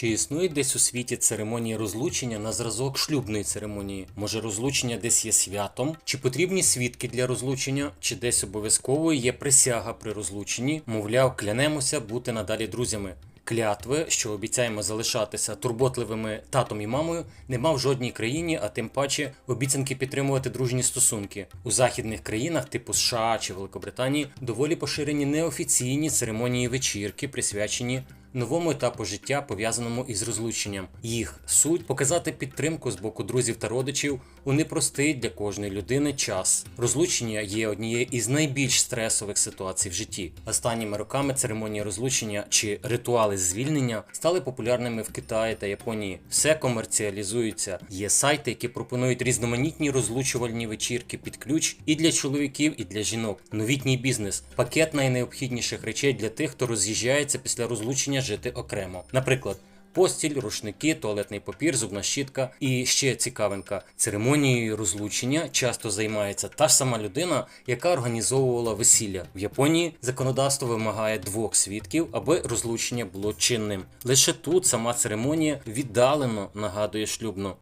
Чи існує десь у світі церемонії розлучення на зразок шлюбної церемонії? Може розлучення десь є святом? Чи потрібні свідки для розлучення? Чи десь обов'язково є присяга при розлученні? Мовляв, клянемося бути надалі друзями. Клятви, що обіцяємо залишатися турботливими татом і мамою, нема в жодній країні, а тим паче обіцянки підтримувати дружні стосунки. У західних країнах, типу США чи Великобританії, доволі поширені неофіційні церемонії вечірки, присвячені новому етапу життя, пов'язаному із розлученням. Їх суть показати підтримку з боку друзів та родичів у непростий для кожної людини час. Розлучення є однією із найбільш стресових ситуацій в житті. Останніми роками церемонії розлучення чи ритуали звільнення стали популярними в Китаї та Японії. Все комерціалізується. Є сайти, які пропонують різноманітні розлучувальні вечірки під ключ і для чоловіків, і для жінок. Новітній бізнес, пакет найнеобхідніших речей для тих, хто роз'їжджається після розлучення жити окремо. Наприклад. Постіль, рушники, туалетний папір, зубна щітка і ще цікавинка. Церемонією розлучення часто займається та ж сама людина, яка організовувала весілля. В Японії законодавство вимагає двох свідків, аби розлучення було чинним. Лише тут сама церемонія віддалено нагадує шлюбну.